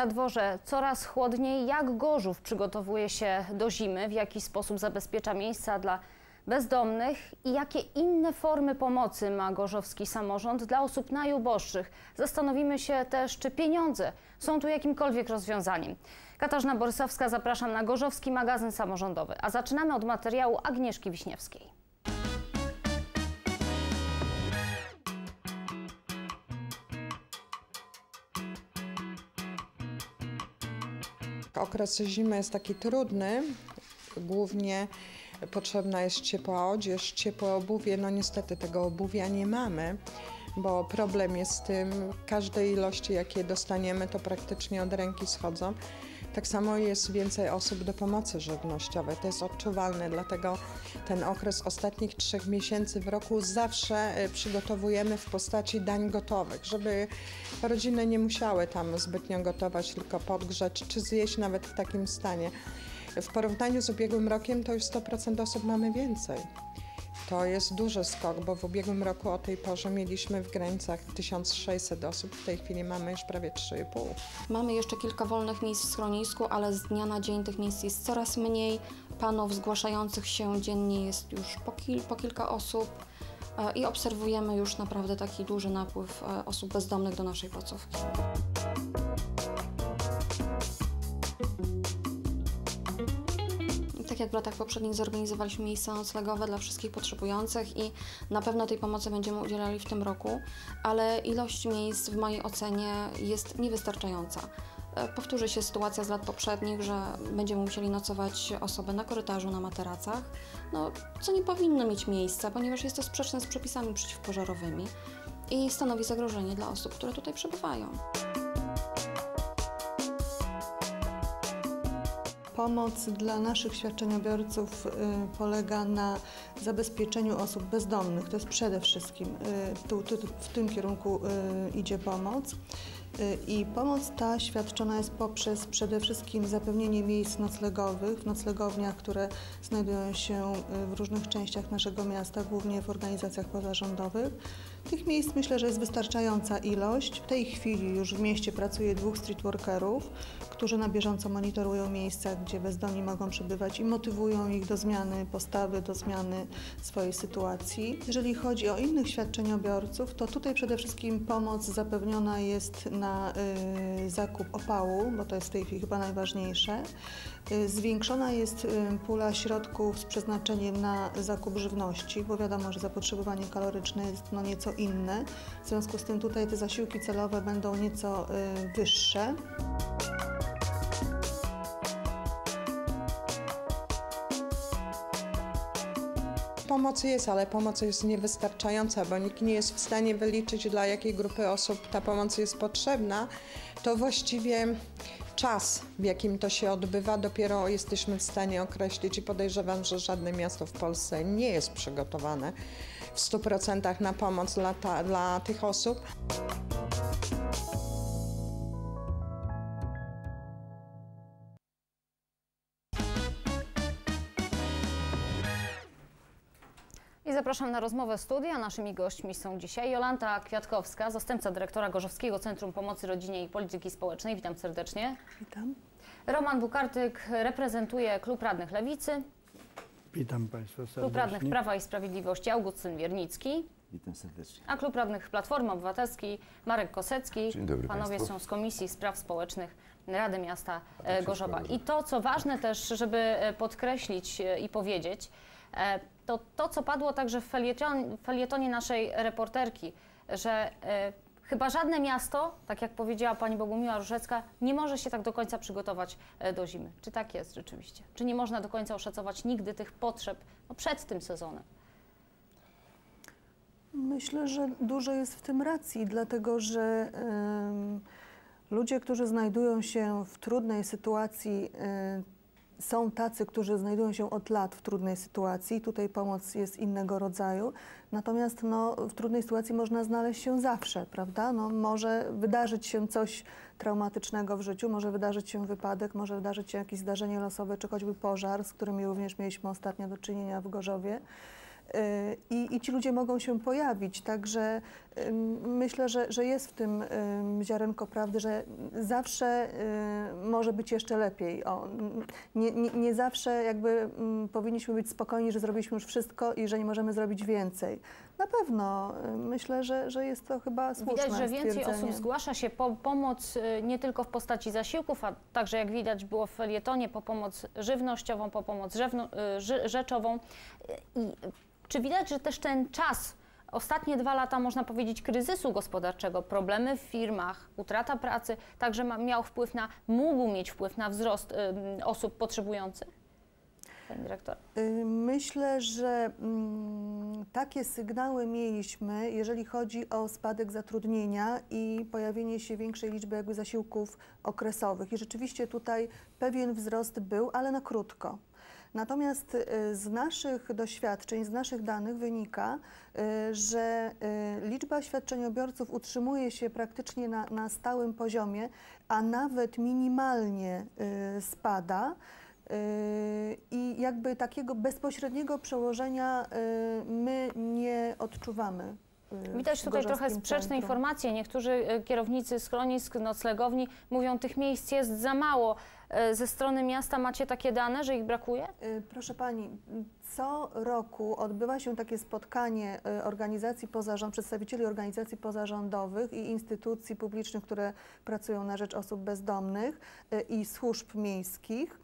Na dworze coraz chłodniej. Jak Gorzów przygotowuje się do zimy? W jaki sposób zabezpiecza miejsca dla bezdomnych? I jakie inne formy pomocy ma gorzowski samorząd dla osób najuboższych? Zastanowimy się też, czy pieniądze są tu jakimkolwiek rozwiązaniem. Katarzyna Borysowska, zapraszam na Gorzowski Magazyn Samorządowy. A zaczynamy od materiału Agnieszki Wiśniewskiej. Okres zimy jest taki trudny. Głównie potrzebna jest ciepła odzież, ciepłe obuwie. No niestety tego obuwia nie mamy, bo problem jest z tym, każde ilości jakie dostaniemy to praktycznie od ręki schodzą. Tak samo jest więcej osób do pomocy żywnościowej. To jest odczuwalne, dlatego ten okres ostatnich trzech miesięcy w roku zawsze y, przygotowujemy w postaci dań gotowych, żeby rodziny nie musiały tam zbytnio gotować, tylko podgrzać czy zjeść nawet w takim stanie. W porównaniu z ubiegłym rokiem to już 100% osób mamy więcej. To jest duży skok, bo w ubiegłym roku o tej porze mieliśmy w granicach 1600 osób, w tej chwili mamy już prawie 3,5. Mamy jeszcze kilka wolnych miejsc w schronisku, ale z dnia na dzień tych miejsc jest coraz mniej. Panów zgłaszających się dziennie jest już po, kil, po kilka osób e, i obserwujemy już naprawdę taki duży napływ e, osób bezdomnych do naszej placówki. Tak jak w latach poprzednich zorganizowaliśmy miejsca noclegowe dla wszystkich potrzebujących i na pewno tej pomocy będziemy udzielali w tym roku, ale ilość miejsc w mojej ocenie jest niewystarczająca. E, Powtórzy się sytuacja z lat poprzednich, że będziemy musieli nocować osoby na korytarzu, na materacach, no, co nie powinno mieć miejsca, ponieważ jest to sprzeczne z przepisami przeciwpożarowymi i stanowi zagrożenie dla osób, które tutaj przebywają. Pomoc dla naszych świadczeniobiorców y, polega na zabezpieczeniu osób bezdomnych. To jest przede wszystkim, y, w tym kierunku y, idzie pomoc. I pomoc ta świadczona jest poprzez przede wszystkim zapewnienie miejsc noclegowych w noclegowniach, które znajdują się w różnych częściach naszego miasta, głównie w organizacjach pozarządowych. Tych miejsc myślę, że jest wystarczająca ilość. W tej chwili już w mieście pracuje dwóch streetworkerów, którzy na bieżąco monitorują miejsca, gdzie bezdomni mogą przebywać i motywują ich do zmiany postawy, do zmiany swojej sytuacji. Jeżeli chodzi o innych świadczeniobiorców, to tutaj przede wszystkim pomoc zapewniona jest na y, zakup opału, bo to jest w tej chwili chyba najważniejsze. Y, Zwiększona jest y, pula środków z przeznaczeniem na zakup żywności, bo wiadomo, że zapotrzebowanie kaloryczne jest no nieco inne. W związku z tym tutaj te zasiłki celowe będą nieco y, wyższe. Pomoc jest, ale pomoc jest niewystarczająca, bo nikt nie jest w stanie wyliczyć, dla jakiej grupy osób ta pomoc jest potrzebna. To właściwie czas, w jakim to się odbywa, dopiero jesteśmy w stanie określić i podejrzewam, że żadne miasto w Polsce nie jest przygotowane w 100% na pomoc dla, ta, dla tych osób. Zapraszam na rozmowę studia. Naszymi gośćmi są dzisiaj Jolanta Kwiatkowska, zastępca dyrektora Gorzowskiego Centrum Pomocy Rodzinie i Polityki Społecznej. Witam serdecznie. Witam. Roman Bukartyk reprezentuje Klub Radnych Lewicy, Witam Państwa Klub Radnych serdecznie. Prawa i Sprawiedliwości Augustyn Wiernicki, Witam serdecznie. a Klub Radnych Platformy Obywatelskiej Marek Kosecki. Dzień dobry Panowie państwu. są z Komisji Spraw Społecznych Rady Miasta e, Gorzowa. I to, co ważne też, żeby e, podkreślić e, i powiedzieć, to to, co padło także w felieton, w felietonie naszej reporterki, że e, chyba żadne miasto, tak jak powiedziała pani Bogumiła Różecka, nie może się tak do końca przygotować e, do zimy. Czy tak jest rzeczywiście? Czy nie można do końca oszacować nigdy tych potrzeb no, przed tym sezonem? Myślę, że dużo jest w tym racji, dlatego że em, ludzie, którzy znajdują się w trudnej sytuacji, em, są tacy, którzy znajdują się od lat w trudnej sytuacji. Tutaj pomoc jest innego rodzaju. Natomiast no, w trudnej sytuacji można znaleźć się zawsze, prawda? No, może wydarzyć się coś traumatycznego w życiu, może wydarzyć się wypadek, może wydarzyć się jakieś zdarzenie losowe, czy choćby pożar, z którymi również mieliśmy ostatnio do czynienia w Gorzowie. Y, i, i ci ludzie mogą się pojawić. Także myślę, że, że jest w tym ym, ziarenko prawdy, że zawsze y, może być jeszcze lepiej. O, nie, nie, nie zawsze jakby powinniśmy być spokojni, że zrobiliśmy już wszystko i że nie możemy zrobić więcej. Na pewno y, myślę, że, że jest to chyba słuszne Widać, że więcej osób zgłasza się po pomoc nie tylko w postaci zasiłków, a także jak widać było w felietonie, po pomoc żywnościową, po pomoc rzeczową. I czy widać, że też ten czas, ostatnie dwa lata, można powiedzieć, kryzysu gospodarczego, problemy w firmach, utrata pracy, także ma, miał wpływ na, mógł mieć wpływ na wzrost y, osób potrzebujących? Pani dyrektor. Y, Myślę, że mm, takie sygnały mieliśmy, jeżeli chodzi o spadek zatrudnienia i pojawienie się większej liczby jakby zasiłków okresowych. I rzeczywiście tutaj pewien wzrost był, ale na krótko. Natomiast y, z naszych doświadczeń, z naszych danych wynika, y, że y, liczba świadczeniobiorców utrzymuje się praktycznie na, na stałym poziomie, a nawet minimalnie spada. I jakby takiego bezpośredniego przełożenia my nie odczuwamy. Widać tutaj trochę sprzeczne Centrum. informacje. Niektórzy kierownicy schronisk, noclegowni mówią, tych miejsc jest za mało. E, Ze strony miasta macie takie dane, że ich brakuje? Yy, Proszę Pani, co roku odbywa się takie spotkanie yy, organizacji pozarządowych, przedstawicieli organizacji pozarządowych i instytucji publicznych, które pracują na rzecz osób bezdomnych i służb miejskich.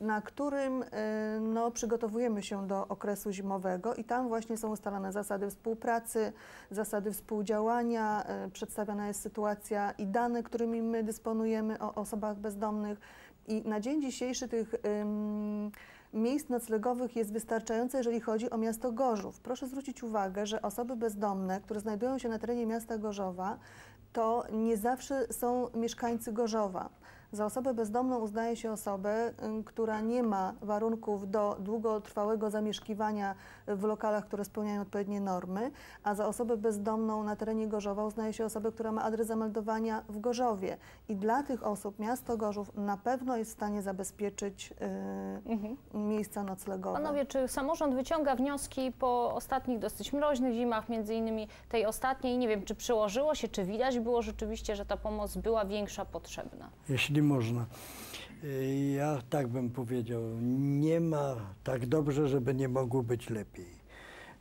Na którym yy, no, przygotowujemy się do okresu zimowego i tam właśnie są ustalane zasady współpracy, zasady współdziałania, yy, przedstawiana jest sytuacja i dane, którymi my dysponujemy o osobach bezdomnych. I na dzień dzisiejszy tych ym, miejsc noclegowych jest wystarczająco, jeżeli chodzi o miasto Gorzów. Proszę zwrócić uwagę, że osoby bezdomne, które znajdują się na terenie miasta Gorzowa, to nie zawsze są mieszkańcy Gorzowa. Za osobę bezdomną uznaje się osobę, ym, która nie ma warunków do długotrwałego zamieszkiwania w lokalach, które spełniają odpowiednie normy, a za osobę bezdomną na terenie Gorzowa uznaje się osobę, która ma adres zameldowania w Gorzowie. I dla tych osób miasto Gorzów na pewno jest w stanie zabezpieczyć y, miejsca noclegowe. Panowie, czy samorząd wyciąga wnioski po ostatnich dosyć mroźnych zimach, między innymi tej ostatniej? Nie wiem, czy przyłożyło się, czy widać było rzeczywiście, że ta pomoc była większa, potrzebna? Jeśli można. Y, Ja tak bym powiedział, nie ma tak dobrze, żeby nie mogło być lepiej.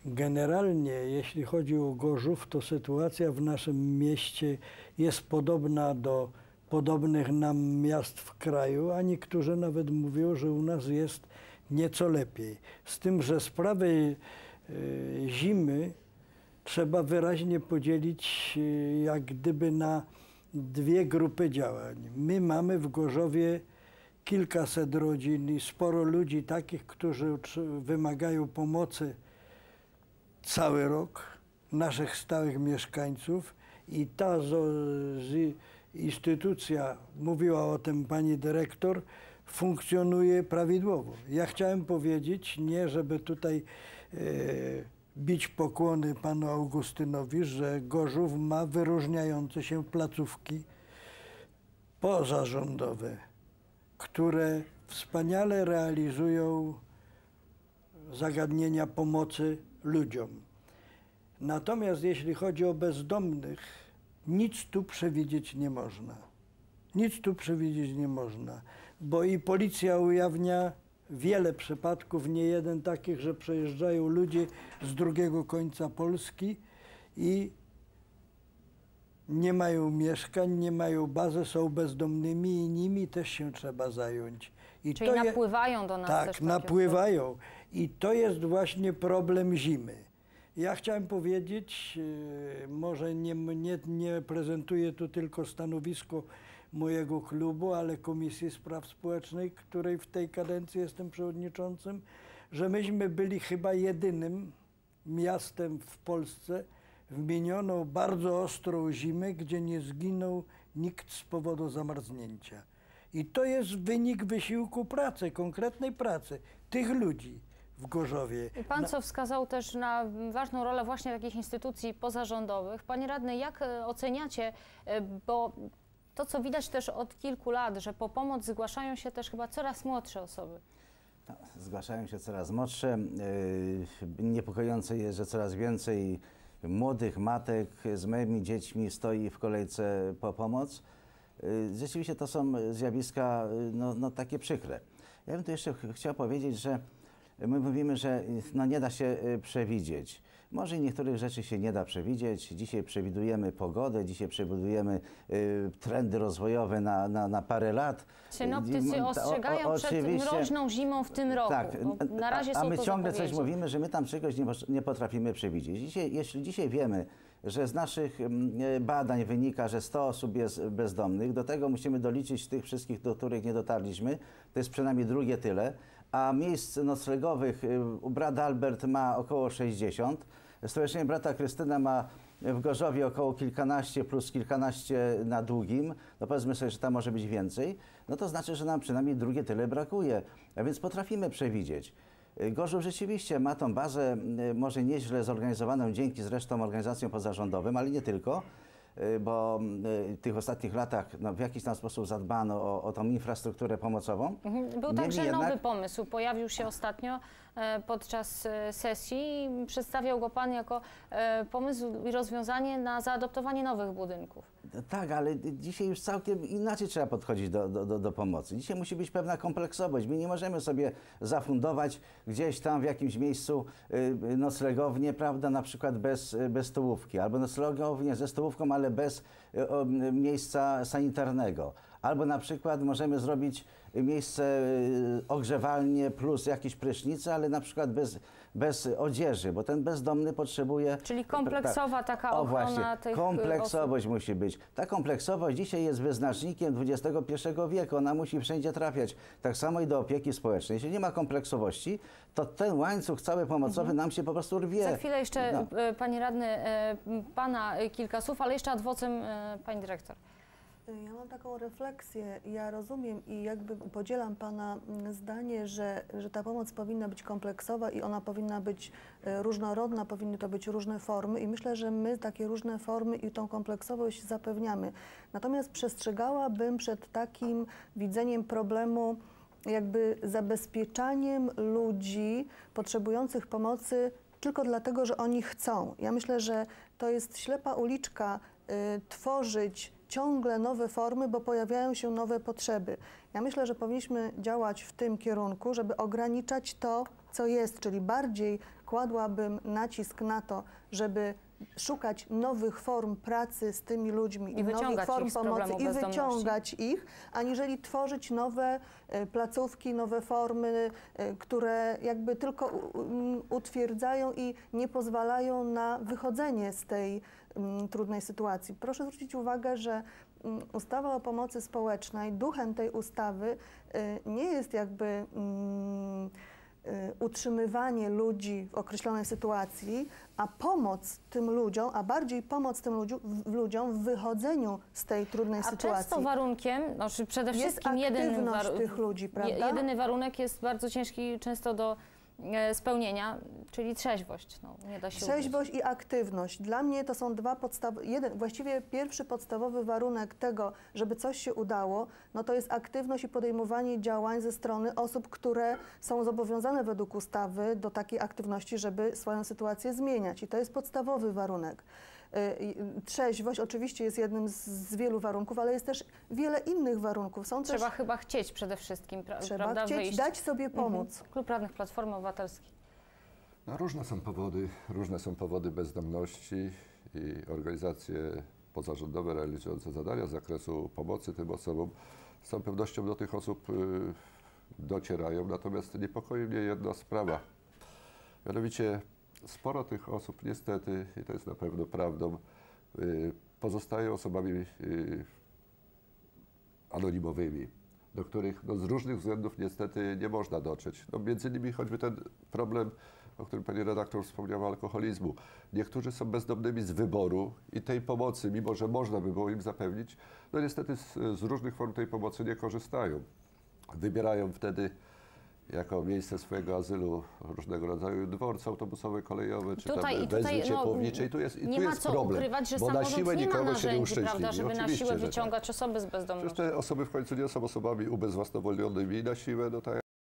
Generalnie, jeśli chodzi o Gorzów, to sytuacja w naszym mieście jest podobna do podobnych nam miast w kraju, a niektórzy nawet mówią, że u nas jest nieco lepiej. Z tym, że sprawy zimy trzeba wyraźnie podzielić jak gdyby na dwie grupy działań. My mamy w Gorzowie kilkaset rodzin i sporo ludzi takich, którzy wymagają pomocy cały rok, naszych stałych mieszkańców i ta instytucja, mówiła o tym pani dyrektor, funkcjonuje prawidłowo. Ja chciałem powiedzieć, nie żeby tutaj e, bić pokłony panu Augustynowi, że Gorzów ma wyróżniające się placówki pozarządowe, które wspaniale realizują zagadnienia pomocy ludziom. Natomiast jeśli chodzi o bezdomnych, nic tu przewidzieć nie można. Nic tu przewidzieć nie można, bo i policja ujawnia wiele przypadków, nie jeden takich, że przejeżdżają ludzie z drugiego końca Polski i nie mają mieszkań, nie mają bazy, są bezdomnymi i nimi też się trzeba zająć. I Czyli to je- napływają do nas tak, napływają. I to jest właśnie problem zimy. Ja chciałem powiedzieć, e, może nie, nie, nie prezentuję tu tylko stanowisko mojego klubu, ale Komisji Spraw Społecznych, której w tej kadencji jestem przewodniczącym, że myśmy byli chyba jedynym miastem w Polsce w minioną bardzo ostrą zimę, gdzie nie zginął nikt z powodu zamarznięcia. I to jest wynik wysiłku pracy, konkretnej pracy tych ludzi w Gorzowie. I Pan co wskazał też na ważną rolę właśnie takich instytucji pozarządowych. Panie radny, jak oceniacie, bo to co widać też od kilku lat, że po pomoc zgłaszają się też chyba coraz młodsze osoby. Zgłaszają się coraz młodsze. Yy, Niepokojące jest, że coraz więcej młodych matek z małymi dziećmi stoi w kolejce po pomoc. Yy, Rzeczywiście to są zjawiska yy, no, no, takie przykre. Ja bym tu jeszcze ch- chciał powiedzieć, że my mówimy, że no, nie da się przewidzieć. Może niektórych rzeczy się nie da przewidzieć. Dzisiaj przewidujemy pogodę, dzisiaj przewidujemy yy, trendy rozwojowe na, na, na parę lat. Synoptycy Yy, ta- o- ostrzegają o- przed mroźną zimą w tym roku. Tak, bo na razie a, a my ciągle coś mówimy, że my tam czegoś nie, nie potrafimy przewidzieć. Dzisiaj, jeśli dzisiaj wiemy, że z naszych mm, e, badań wynika, że 100 osób jest bezdomnych, do tego musimy doliczyć tych wszystkich, do których nie dotarliśmy, to jest przynajmniej drugie tyle, a miejsc noclegowych y, u brata Albert ma około 60, Stowarzyszenie Brata Krystyna ma w Gorzowie około kilkanaście plus kilkanaście na długim, no powiedzmy sobie, że tam może być więcej, no to znaczy, że nam przynajmniej drugie tyle brakuje, a więc potrafimy przewidzieć. Gorzów rzeczywiście ma tą bazę y, może nieźle zorganizowaną dzięki zresztą organizacjom pozarządowym, ale nie tylko, bo y, w tych ostatnich latach no, w jakiś tam sposób zadbano o, o tą infrastrukturę pomocową. Mhm. Był Niemniej także jednak- nowy pomysł. Pojawił się ostatnio e, podczas e, sesji i przedstawiał go Pan jako e, pomysł i rozwiązanie na zaadoptowanie nowych budynków. Tak, ale dzisiaj już całkiem inaczej trzeba podchodzić do, do, do, pomocy. Dzisiaj musi być pewna kompleksowość. My nie możemy sobie zafundować gdzieś tam w jakimś miejscu y, noclegownię, prawda, na przykład bez, bez stołówki, albo noclegownię ze stołówką, ale bez y, miejsca sanitarnego. Albo na przykład możemy zrobić miejsce y, ogrzewalnie plus jakieś prysznice, ale na przykład bez, bez odzieży, bo ten bezdomny potrzebuje... Czyli kompleksowa taka o, ochrona właśnie, tych, y, kompleksowość musi być. Ta kompleksowość dzisiaj jest wyznacznikiem XXI wieku. Ona musi wszędzie trafiać. Tak samo i do opieki społecznej. Jeśli nie ma kompleksowości, to ten łańcuch cały pomocowy nam się po prostu rwie. Mhm. Za chwilę jeszcze, No. e, Panie Radny, Pana kilka słów, ale jeszcze adwocem Pani Dyrektor. Ja mam taką refleksję. Ja rozumiem i jakby podzielam Pana mm, zdanie, że, że ta pomoc powinna być kompleksowa i ona powinna być e, różnorodna, powinny to być różne formy i myślę, że my takie różne formy i tą kompleksowość zapewniamy. Natomiast przestrzegałabym przed takim widzeniem problemu jakby zabezpieczaniem ludzi potrzebujących pomocy tylko dlatego, że oni chcą. Ja myślę, że to jest ślepa uliczka tworzyć ciągle nowe formy, bo pojawiają się nowe potrzeby. Ja myślę, że powinniśmy działać w tym kierunku, żeby ograniczać to, co jest, czyli bardziej kładłabym nacisk na to, żeby szukać nowych form pracy z tymi ludźmi I nowych form pomocy i wyciągać ich, aniżeli tworzyć nowe e, placówki, nowe formy, e, które jakby tylko u- utwierdzają i nie pozwalają na wychodzenie z tej mm, trudnej sytuacji. Proszę zwrócić uwagę, że mm, ustawa o pomocy społecznej, duchem tej ustawy e, nie jest jakby mm, utrzymywanie ludzi w określonej sytuacji, a pomoc tym ludziom, a bardziej pomoc tym ludziom, w, ludziom w wychodzeniu z tej trudnej A sytuacji. często warunkiem, znaczy przede Jest wszystkim aktywność waru- tych ludzi, prawda? Jedyny warunek jest bardzo ciężki często do spełnienia, czyli trzeźwość. No, nie da się. Trzeźwość i aktywność. Dla mnie to są dwa podstawowe, właściwie pierwszy podstawowy warunek tego, żeby coś się udało, no to jest aktywność i podejmowanie działań ze strony osób, które są zobowiązane według ustawy do takiej aktywności, żeby swoją sytuację zmieniać. I to jest podstawowy warunek. Y, i- Trzeźwość oczywiście jest jednym z, wielu warunków, ale jest też wiele innych warunków. Są Trzeba też, chyba chcieć przede wszystkim, pra- trzeba prawda, chcieć wyjść. dać sobie pomóc. Mhm. Klub Radnych Platformy Obywatelskiej. No, różne są powody, różne są powody bezdomności i organizacje pozarządowe realizujące zadania z zakresu pomocy tym osobom z całą pewnością do tych osób y, docierają. Natomiast niepokoi mnie jedna sprawa. Mianowicie sporo tych osób niestety, i to jest na pewno prawdą, y, pozostają osobami y, anonimowymi, do których no, z różnych względów niestety nie można dotrzeć. No, między innymi choćby ten problem, o którym pani redaktor wspomniała, alkoholizmu. Niektórzy są bezdomnymi z wyboru i tej pomocy, mimo że można by było im zapewnić, no niestety z, z różnych form tej pomocy nie korzystają. Wybierają wtedy jako miejsce swojego azylu różnego rodzaju dworce autobusowe, kolejowe, czy Tutaj- tam tutaj, wezwy no, ciepłownicze. I tu jest, i nie tu ma jest co problem, ukrywać, że bo na siłę nie ma nikogo się nie narzędzi, uszczęśliwi. prawda, żeby na Oczywiście, siłę że tak. wyciągać osoby z Przecież bezdomności. te osoby w końcu nie są osobami ubezwłasnowolnionymi na siłę, no tak